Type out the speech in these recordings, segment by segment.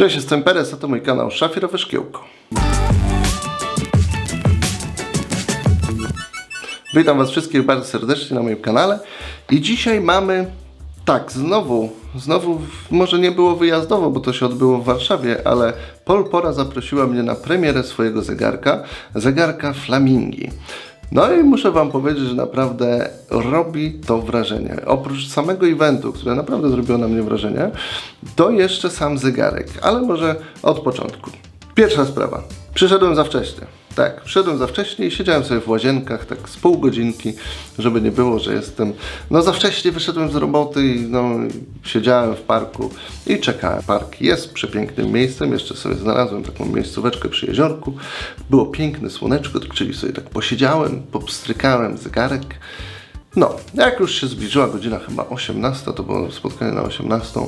Cześć, jestem Perez, a to mój kanał Szafirowe Szkiełko. Witam Was wszystkich bardzo serdecznie na moim kanale i dzisiaj mamy, tak, znowu, znowu, może nie było wyjazdowo, bo to się odbyło w Warszawie, ale Polpora zaprosiła mnie na premierę swojego zegarka, zegarka Flamingi. No i muszę Wam powiedzieć, że naprawdę robi to wrażenie. Oprócz samego eventu, które naprawdę zrobiło na mnie wrażenie, to jeszcze sam zegarek, ale może od początku. Pierwsza sprawa. Przyszedłem za wcześnie. Tak, przyszedłem za wcześnie i siedziałem sobie w łazienkach tak z pół godzinki, żeby nie było, że jestem. No za wcześnie wyszedłem z roboty i no, siedziałem w parku i czekałem. Park jest przepięknym miejscem, jeszcze sobie znalazłem taką miejscóweczkę przy jeziorku. Było piękne słoneczko, czyli sobie tak posiedziałem, popstrykałem zegarek. No, jak już się zbliżyła godzina chyba 18, to było spotkanie na 18,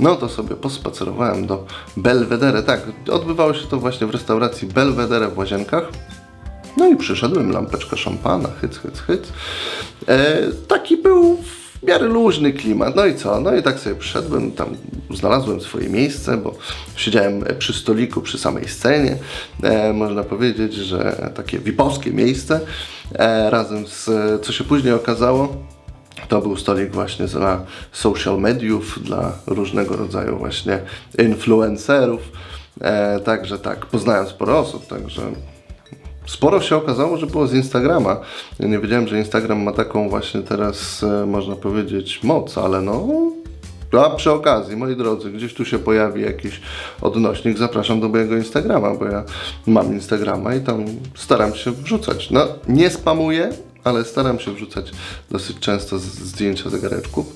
no to sobie pospacerowałem do Belvedere. Tak, odbywało się to właśnie w restauracji Belvedere w Łazienkach. No i przyszedłem, lampeczka szampana, hyc, hyc, hyc. E, taki był w miarę luźny klimat. No i co? No i tak sobie przyszedłem, tam znalazłem swoje miejsce, bo siedziałem przy stoliku, przy samej scenie. E, można powiedzieć, że takie wipowskie miejsce. E, razem z, co się później okazało, to był stolik właśnie dla social mediów, dla różnego rodzaju właśnie influencerów. E, także tak, poznałem sporo osób, także sporo się okazało, że było z Instagrama. Ja nie wiedziałem, że Instagram ma taką właśnie teraz, e, można powiedzieć, moc, ale no. A przy okazji, moi drodzy, gdzieś tu się pojawi jakiś odnośnik, zapraszam do mojego Instagrama, bo ja mam Instagrama i tam staram się wrzucać. No, nie spamuję, ale staram się wrzucać dosyć często zdjęcia zegareczków.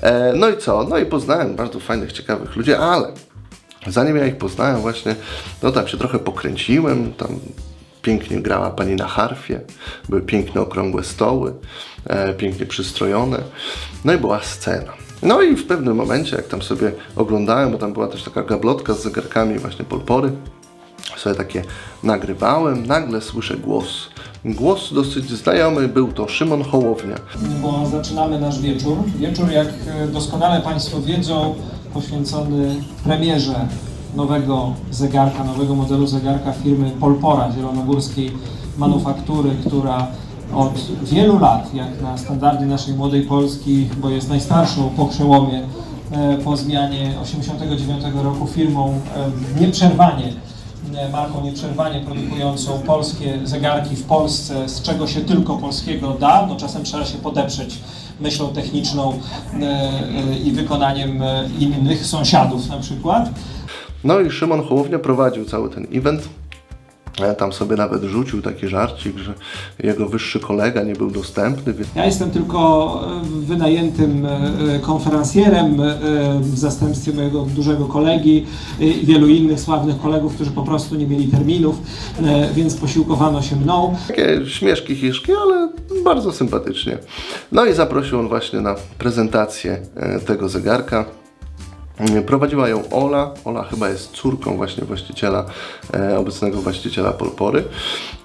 E, no i co? No i poznałem bardzo fajnych, ciekawych ludzi, ale zanim ja ich poznałem właśnie, no tam się trochę pokręciłem, tam pięknie grała pani na harfie, były piękne okrągłe stoły, e, pięknie przystrojone, no i była scena. No i w pewnym momencie, jak tam sobie oglądałem, bo tam była też taka gablotka z zegarkami właśnie Polpory, sobie takie nagrywałem, nagle słyszę głos. Głos dosyć znajomy, był to Szymon Hołownia. bo zaczynamy nasz wieczór. Wieczór, jak e, doskonale Państwo wiedzą, poświęcony premierze nowego zegarka, nowego modelu zegarka firmy Polpora, zielonogórskiej manufaktury, która od wielu lat, jak na standardy naszej młodej Polski, bo jest najstarszą po przełomie, e, po zmianie 89 roku firmą e, nieprzerwanie e, marką nieprzerwanie produkującą polskie zegarki w Polsce, z czego się tylko polskiego da. No czasem trzeba się podeprzeć myślą techniczną i wykonaniem innych sąsiadów na przykład. No i Szymon Hołownia prowadził cały ten event. Tam sobie nawet rzucił taki żarcik, że jego wyższy kolega nie był dostępny, więc Ja jestem tylko e, wynajętym e, e, konferencjerem w zastępstwie mojego dużego kolegi i wielu innych sławnych kolegów, którzy po prostu nie mieli terminów, więc posiłkowano się mną. takie śmieszki hiszki, ale bardzo sympatycznie. No i zaprosił on właśnie na prezentację tego zegarka. Prowadziła ją Ola. Ola chyba jest córką właśnie właściciela, e, obecnego właściciela Polpory.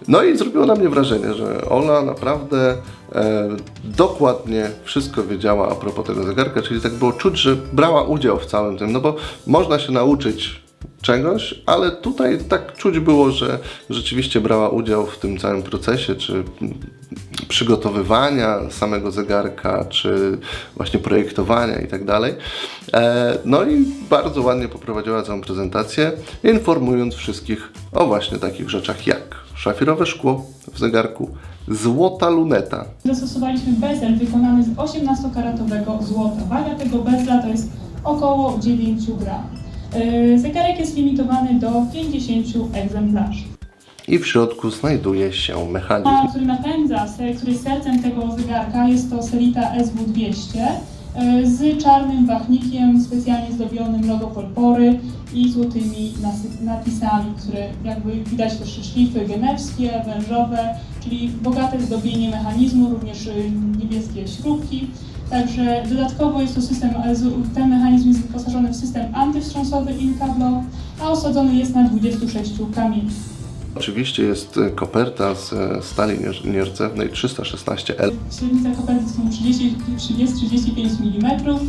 No i zrobiło na mnie wrażenie, że Ola naprawdę e, dokładnie wszystko wiedziała a propos tego zegarka, czyli tak było czuć, że brała udział w całym tym, no bo można się nauczyć czegoś, ale tutaj tak czuć było, że rzeczywiście brała udział w tym całym procesie, czy przygotowywania samego zegarka, czy właśnie projektowania i tak dalej. E, No i bardzo ładnie poprowadziła całą prezentację, informując wszystkich o właśnie takich rzeczach jak szafirowe szkło w zegarku, złota luneta, Zastosowaliśmy bezel wykonany z 18-karatowego złota. Waga tego bezla to jest około 9 gram. Yy, Zegarek jest limitowany do 50 egzemplarzy. i w środku znajduje się mechanizm. A który napędza, który jest sercem tego zegarka jest to Selita SW200 yy, z czarnym wachnikiem specjalnie zdobionym logo Polpory i złotymi napisami, które jakby widać też szlify genewskie, wężowe, czyli bogate zdobienie mechanizmu, również y, niebieskie śrubki. Także dodatkowo jest to system, e, ten mechanizm jest wyposażony w system antywstrząsowy Ilka Block, a osadzony jest na 26 kamieniach. Oczywiście jest e, koperta z e, stali nier- nierdzewnej 316L. Średnica koperty są 30 30-35 mm.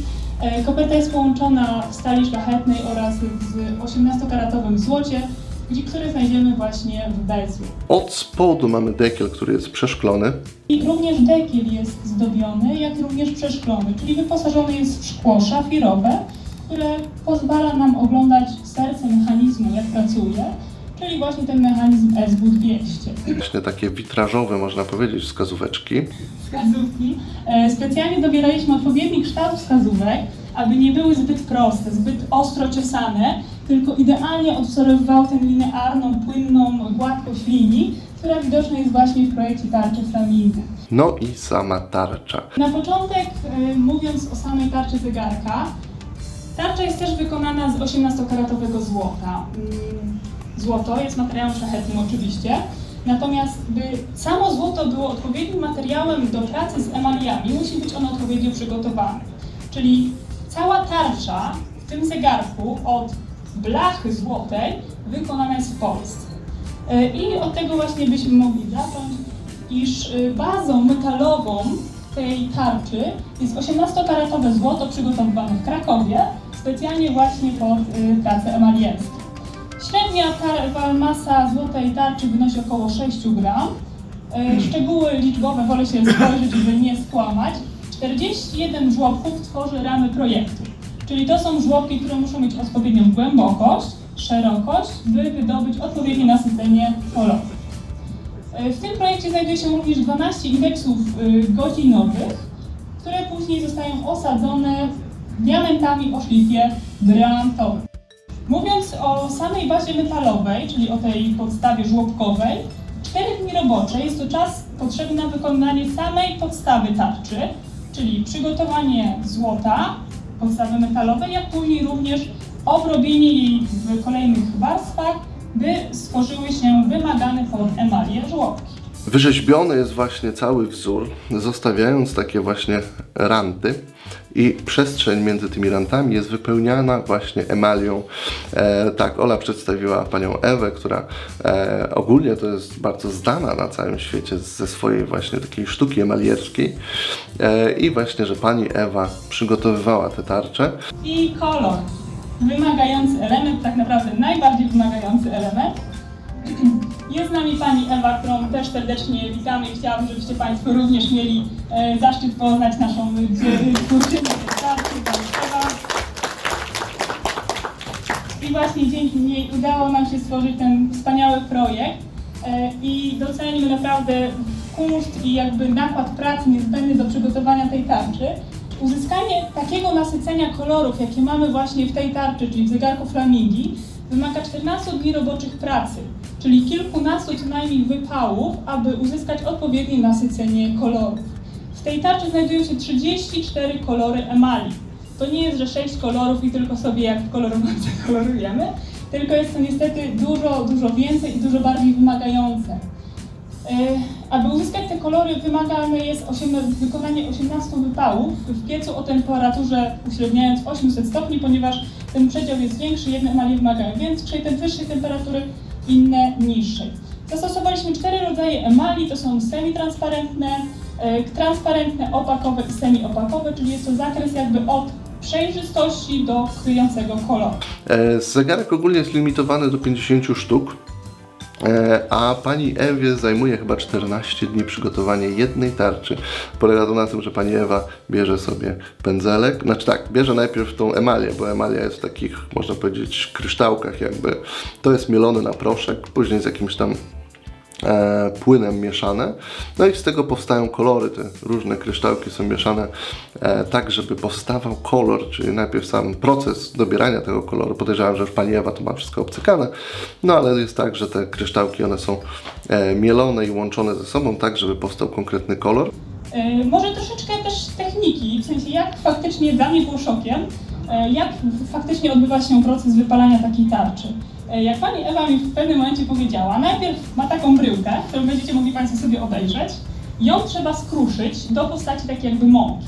E, Koperta jest połączona w stali szlachetnej oraz z 18-karatowym złocie, gdzie- które znajdziemy właśnie w bezłu. Od spodu mamy dekiel, który jest przeszklony. I również dekiel jest zdobiony, jak również przeszklony, czyli wyposażony jest w szkło szafirowe, które pozwala nam oglądać serce mechanizmu, jak pracuje, czyli właśnie ten mechanizm SW200. Właśnie takie witrażowe, można powiedzieć, wskazóweczki. Wskazówki. E, Specjalnie dobieraliśmy odpowiedni kształt wskazówek, aby nie były zbyt proste, zbyt ostro ciosane, tylko idealnie odwzorowywały tę linearną, płynną gładkość linii, która widoczna jest właśnie w projekcie tarczy Flamingo. No i sama tarcza. Na początek, e, mówiąc o samej tarczy zegarka, tarcza jest też wykonana z 18-karatowego złota. Mm, Złoto jest materiałem szlachetnym oczywiście, natomiast by samo złoto było odpowiednim materiałem do pracy z emaliami, musi być ono odpowiednio przygotowane. Czyli cała tarcza w tym zegarku od blachy złotej wykonana jest w Polsce. E, I od tego właśnie byśmy mogli zacząć, iż y, bazą metalową tej tarczy jest 18-karatowe złoto przygotowywane w Krakowie, specjalnie właśnie pod y, pracę emalierską. Średnia masa złotej tarczy wynosi około 6 gram. Szczegóły liczbowe wolę się spojrzeć, żeby nie skłamać. 41 żłobków tworzy ramy projektu. Czyli to są żłobki, które muszą mieć odpowiednią głębokość, szerokość, by wydobyć odpowiednie nasycenie koloru. E, W tym projekcie znajduje się również 12 indeksów y, godzinowych, które później zostają osadzone diamentami o szlifie brylantowym. Mówiąc o samej bazie metalowej, czyli o tej podstawie żłobkowej, 4 dni robocze jest to czas potrzebny na wykonanie samej podstawy tarczy, czyli przygotowanie złota, podstawy metalowej, jak później również obrobienie jej w kolejnych warstwach, by stworzyły się wymagane pod emalię żłobki. Wyrzeźbiony jest właśnie cały wzór, zostawiając takie właśnie ranty i przestrzeń między tymi rantami jest wypełniana właśnie emalią. E, tak, Ola przedstawiła panią Ewę, która e, ogólnie to jest bardzo znana na całym świecie ze swojej właśnie takiej sztuki emalierskiej e, i właśnie, że pani Ewa przygotowywała te tarcze. I kolor. Wymagający element, tak naprawdę najbardziej wymagający element. Jest z nami pani Ewa, którą też serdecznie witamy i chciałabym, żebyście Państwo również mieli e, zaszczyt poznać naszą twórczynię. I właśnie dzięki niej udało nam się stworzyć ten wspaniały projekt e, i docenimy naprawdę kunszt i jakby nakład pracy niezbędny do przygotowania tej tarczy. Uzyskanie takiego nasycenia kolorów, jakie mamy właśnie w tej tarczy, czyli w zegarku Flamingi, wymaga 14 dni roboczych pracy, czyli kilkunastu co najmniej wypałów, aby uzyskać odpowiednie nasycenie kolorów. W tej tarczy znajdują się 34 kolory emali. To nie jest, że 6 kolorów i tylko sobie jak w kolorowance kolorujemy, tylko jest to niestety dużo, dużo więcej i dużo bardziej wymagające. E, Aby uzyskać te kolory wymagane jest 18, wykonanie 18 wypałów w piecu o temperaturze uśredniając 800 stopni, ponieważ ten przedział jest większy, jedne emalie wymagają większej, te wyższej temperatury, inne niższej. Zastosowaliśmy cztery rodzaje emali, to są semitransparentne, e, transparentne, opakowe i semiopakowe, czyli jest to zakres jakby od przejrzystości do kryjącego koloru. E, Zegarek ogólnie jest limitowany do 50 sztuk, a pani Ewie zajmuje chyba 14 dni przygotowanie jednej tarczy. Polega to na tym, że pani Ewa bierze sobie pędzelek, znaczy tak, bierze najpierw tą emalię, bo emalia jest w takich, można powiedzieć, kryształkach jakby. To jest mielone na proszek, później z jakimś tam e, płynem mieszane. No i z tego powstają kolory. Te różne kryształki są mieszane e, tak, żeby powstawał kolor, czyli najpierw sam proces dobierania tego koloru. Podejrzewam, że już pani Ewa to ma wszystko obcykane. No ale jest tak, że te kryształki one są e, mielone i łączone ze sobą tak, żeby powstał konkretny kolor. E, Może troszeczkę też techniki, w sensie jak faktycznie dla mnie było szokiem, e, jak faktycznie odbywa się proces wypalania takiej tarczy. E, Jak pani Ewa mi w pewnym momencie powiedziała, najpierw ma taką bryłkę, którą będziecie mogli Państwo sobie obejrzeć, ją trzeba skruszyć do postaci takiej jakby mąki.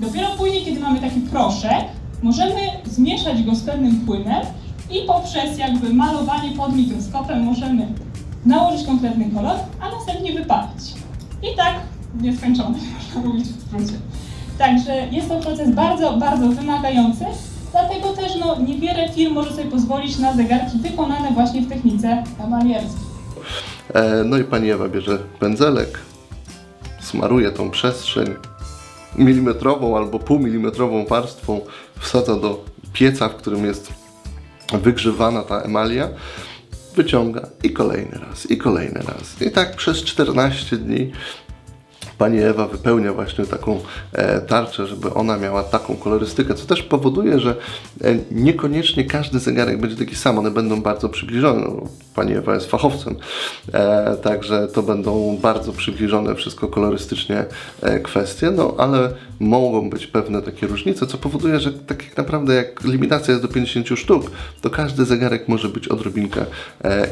Dopiero później, kiedy mamy taki proszek, możemy zmieszać go z pewnym płynem i poprzez jakby malowanie pod mikroskopem możemy nałożyć konkretny kolor, a następnie wypalić. I tak nieskończone, można mówić w skrócie. Także jest to proces bardzo, bardzo wymagający, dlatego też no, niewiele firm może sobie pozwolić na zegarki wykonane właśnie w technice emalierskiej. E, no i pani Ewa bierze pędzelek, smaruje tą przestrzeń milimetrową albo półmilimetrową warstwą, wsadza do pieca, w którym jest wygrzewana ta emalia, wyciąga i kolejny raz, i kolejny raz. I tak przez 14 dni Pani Ewa wypełnia właśnie taką e, tarczę, żeby ona miała taką kolorystykę, co też powoduje, że e, niekoniecznie każdy zegarek będzie taki sam, one będą bardzo przybliżone. No, pani Ewa jest fachowcem, e, także to będą bardzo przybliżone wszystko kolorystycznie kwestie, no ale mogą być pewne takie różnice, co powoduje, że tak naprawdę jak limitacja jest do 50 sztuk, to każdy zegarek może być odrobinkę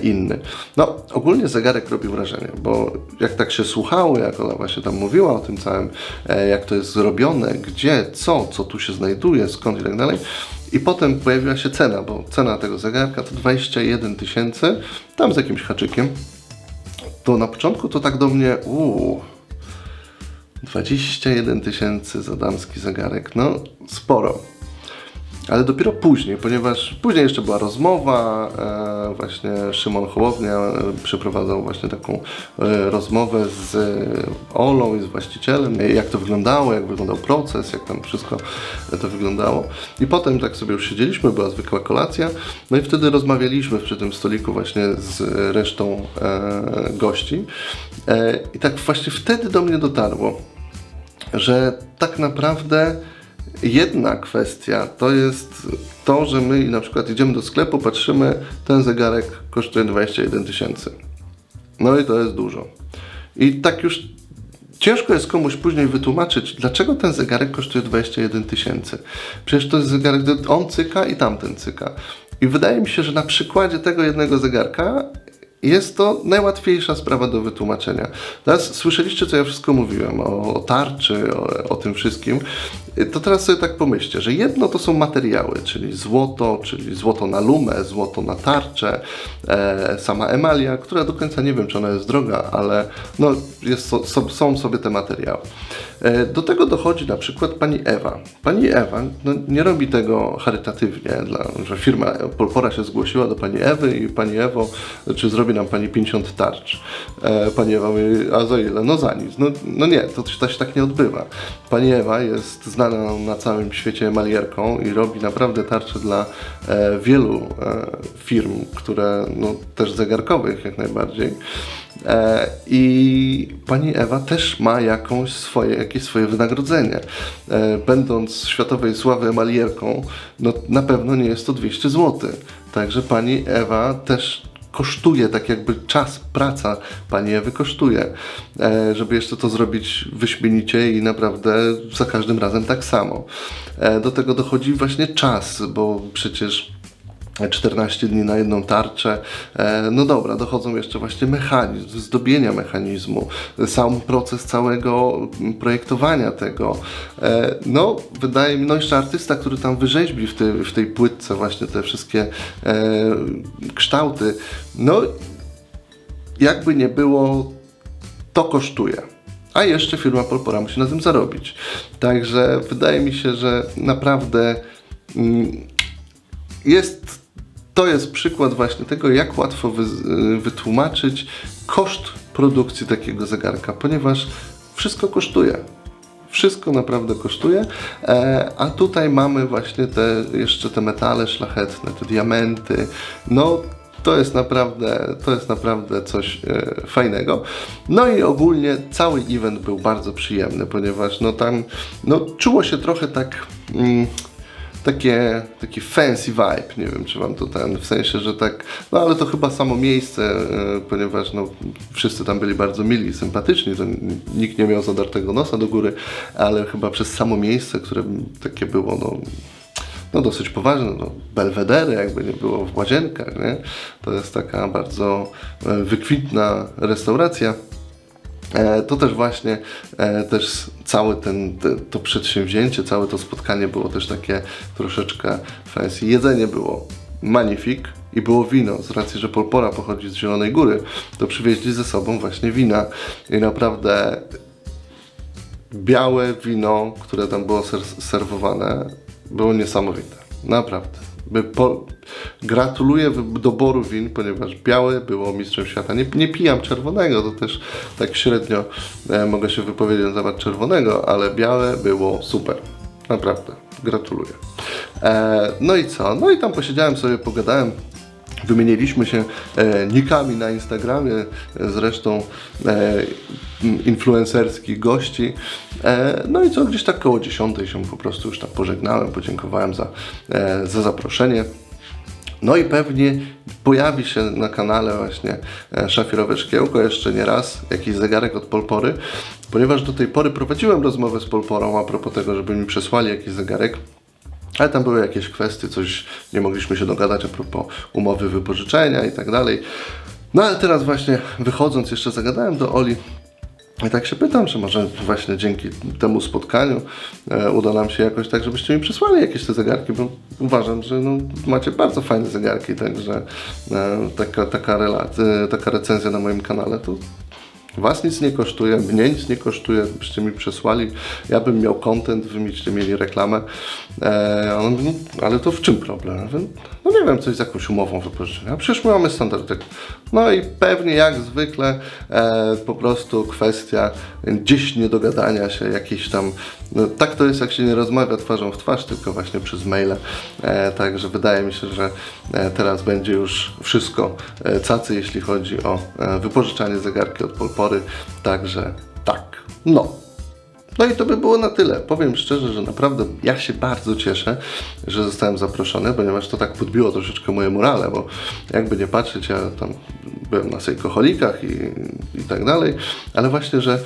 inny. No, ogólnie zegarek robi wrażenie, bo jak tak się słuchało, jak ona właśnie tam mówiła o tym całym, e, jak to jest zrobione, gdzie, co, co tu się znajduje, skąd i tak dalej. I potem pojawiła się cena, bo cena tego zegarka to 21 tysięcy, tam z jakimś haczykiem. To na początku to tak do mnie, uuu, 21 tysięcy za damski zegarek, no sporo. Ale dopiero później, ponieważ później jeszcze była rozmowa, e, właśnie Szymon Hołownia e, przeprowadzał właśnie taką e, rozmowę z e, Olą i z właścicielem, jak to wyglądało, jak wyglądał proces, jak tam wszystko to wyglądało. I potem tak sobie już siedzieliśmy, była zwykła kolacja, no i wtedy rozmawialiśmy przy tym stoliku właśnie z resztą e, gości. E, I tak właśnie wtedy do mnie dotarło, że tak naprawdę jedna kwestia to jest to, że my na przykład idziemy do sklepu, patrzymy, ten zegarek kosztuje 21 tysięcy. No i to jest dużo. I tak już ciężko jest komuś później wytłumaczyć, dlaczego ten zegarek kosztuje 21 tysięcy. Przecież to jest zegarek, on cyka i tamten cyka. I wydaje mi się, że na przykładzie tego jednego zegarka jest to najłatwiejsza sprawa do wytłumaczenia. Teraz słyszeliście, co ja wszystko mówiłem o, o tarczy, o, o tym wszystkim. To teraz sobie tak pomyślcie, że jedno to są materiały, czyli złoto, czyli złoto na lumę, złoto na tarczę, e, sama emalia, która do końca nie wiem, czy ona jest droga, ale no, jest, so, są sobie te materiały. E, do tego dochodzi na przykład pani Ewa. Pani Ewa no, nie robi tego charytatywnie, dla, że firma Polpora się zgłosiła do pani Ewy i pani Ewo, czy zrobi nam pani 50 tarcz. E, pani Ewa mówi, a za ile? No za nic. No, no nie, to, to się tak nie odbywa. Pani Ewa jest znana na całym świecie emalierką i robi naprawdę tarcze dla e, wielu e, firm, które no, też zegarkowych jak najbardziej. E, I pani Ewa też ma jakąś swoje, jakieś swoje wynagrodzenie. E, będąc światowej sławy emalierką, no na pewno nie jest to 200 zł. Także pani Ewa też kosztuje, tak jakby czas, praca pani Ewy kosztuje, e, żeby jeszcze to zrobić wyśmienicie i naprawdę za każdym razem tak samo. E, do tego dochodzi właśnie czas, bo przecież 14 dni na jedną tarczę. E, No dobra, dochodzą jeszcze właśnie mechanizm, zdobienia mechanizmu, sam proces całego projektowania tego. E, No, wydaje mi, no jeszcze artysta, który tam wyrzeźbi w, tej w tej płytce właśnie te wszystkie e, kształty. No, jakby nie było, to kosztuje. A jeszcze firma Polpora musi na tym zarobić. Także wydaje mi się, że naprawdę mm, jest, to jest przykład właśnie tego, jak łatwo wy, y, wytłumaczyć koszt produkcji takiego zegarka, ponieważ wszystko kosztuje. Wszystko naprawdę kosztuje, e, a tutaj mamy właśnie te jeszcze te metale szlachetne, te diamenty. No to jest naprawdę, to jest naprawdę coś e, fajnego. No i ogólnie cały event był bardzo przyjemny, ponieważ no tam no, czuło się trochę tak. Mm, takie, taki fancy vibe, nie wiem czy wam to ten, w sensie, że tak, no ale to chyba samo miejsce, e, ponieważ no wszyscy tam byli bardzo mili, sympatyczni, to nikt nie miał zadartego nosa do góry, ale chyba przez samo miejsce, które takie było, no no dosyć poważne, no, belwedery jakby nie było w Łazienkach, nie? To jest taka bardzo e, wykwintna restauracja. E, To też właśnie e, też całe ten, te, to przedsięwzięcie, całe to spotkanie było też takie troszeczkę fancy. Jedzenie było magnifik i było wino. Z racji, że Polpora pochodzi z Zielonej Góry, to przywieźli ze sobą właśnie wina i naprawdę białe wino, które tam było ser- serwowane, było niesamowite. Naprawdę. Po... Gratuluję doboru win, ponieważ białe było mistrzem świata. Nie, nie pijam czerwonego, to też tak średnio e, mogę się wypowiedzieć na temat czerwonego, ale białe było super. Naprawdę. Gratuluję. E, no i co? No i tam posiedziałem sobie, pogadałem. Wymieniliśmy się e, nikami na Instagramie, e, zresztą e, influencerskich gości. E, no i co, gdzieś tak koło 10 się po prostu już tak pożegnałem, podziękowałem za, e, za zaproszenie. No i pewnie pojawi się na kanale właśnie e, szafirowe szkiełko jeszcze nie raz, jakiś zegarek od Polpory, ponieważ do tej pory prowadziłem rozmowę z Polporą a propos tego, żeby mi przesłali jakiś zegarek. Ale tam były jakieś kwestie, coś nie mogliśmy się dogadać a propos umowy wypożyczenia i tak dalej. No ale teraz właśnie wychodząc jeszcze zagadałem do Oli i tak się pytam, czy może właśnie dzięki temu spotkaniu e, uda nam się jakoś tak, żebyście mi przysłali jakieś te zegarki, bo uważam, że no, macie bardzo fajne zegarki, także e, taka, taka, rela- e, taka recenzja na moim kanale to Was nic nie kosztuje, mnie nic nie kosztuje, byście mi przesłali, ja bym miał content, wy byście mieli reklamę, e, no, ale to w czym problem? No nie wiem, coś z jakąś umową wypożyczenia, przecież my mamy standard. No i pewnie jak zwykle e, po prostu kwestia gdzieś niedogadania się, jakiś tam, no, tak to jest jak się nie rozmawia twarzą w twarz, tylko właśnie przez maile, e, także wydaje mi się, że e, teraz będzie już wszystko e, cacy, jeśli chodzi o e, wypożyczanie zegarki od Polpory, także tak, no. No i to by było na tyle. Powiem szczerze, że naprawdę ja się bardzo cieszę, że zostałem zaproszony, ponieważ to tak podbiło troszeczkę moje morale, bo jakby nie patrzeć, ja tam byłem na sejkoholikach i, i tak dalej, ale właśnie, że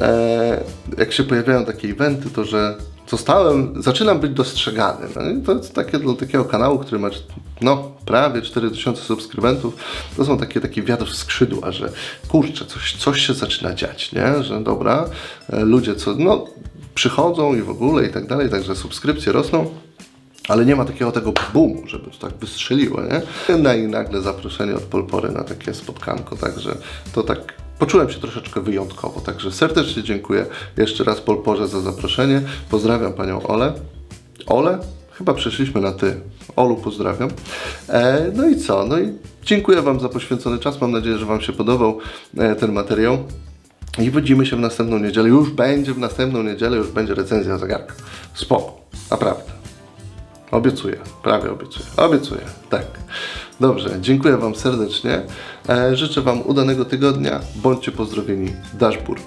e, jak się pojawiają takie eventy, to że zostałem, zaczynam być dostrzegany. No to jest takie dla takiego kanału, który ma no, prawie 4000 subskrybentów, to są takie, takie wiatr w skrzydła, że kurczę, coś, coś się zaczyna dziać, nie? Że dobra, e, ludzie co, no, przychodzą i w ogóle i tak dalej, także subskrypcje rosną. Ale nie ma takiego tego boomu, żeby to tak wystrzeliło, nie? No i nagle zaproszenie od Polpory na takie spotkanko, także to tak poczułem się troszeczkę wyjątkowo. Także serdecznie dziękuję jeszcze raz Polporze za zaproszenie. Pozdrawiam Panią Olę. Ole? Chyba przeszliśmy na ty. Olu pozdrawiam. E, no i co? No i dziękuję Wam za poświęcony czas. Mam nadzieję, że Wam się podobał e, ten materiał. I widzimy się w następną niedzielę. Już będzie w następną niedzielę, już będzie recenzja zegarka. Spoko. Naprawdę. Obiecuję, prawie obiecuję. Obiecuję, tak. Dobrze, dziękuję Wam serdecznie. E, życzę Wam udanego tygodnia. Bądźcie pozdrowieni. Dashbur.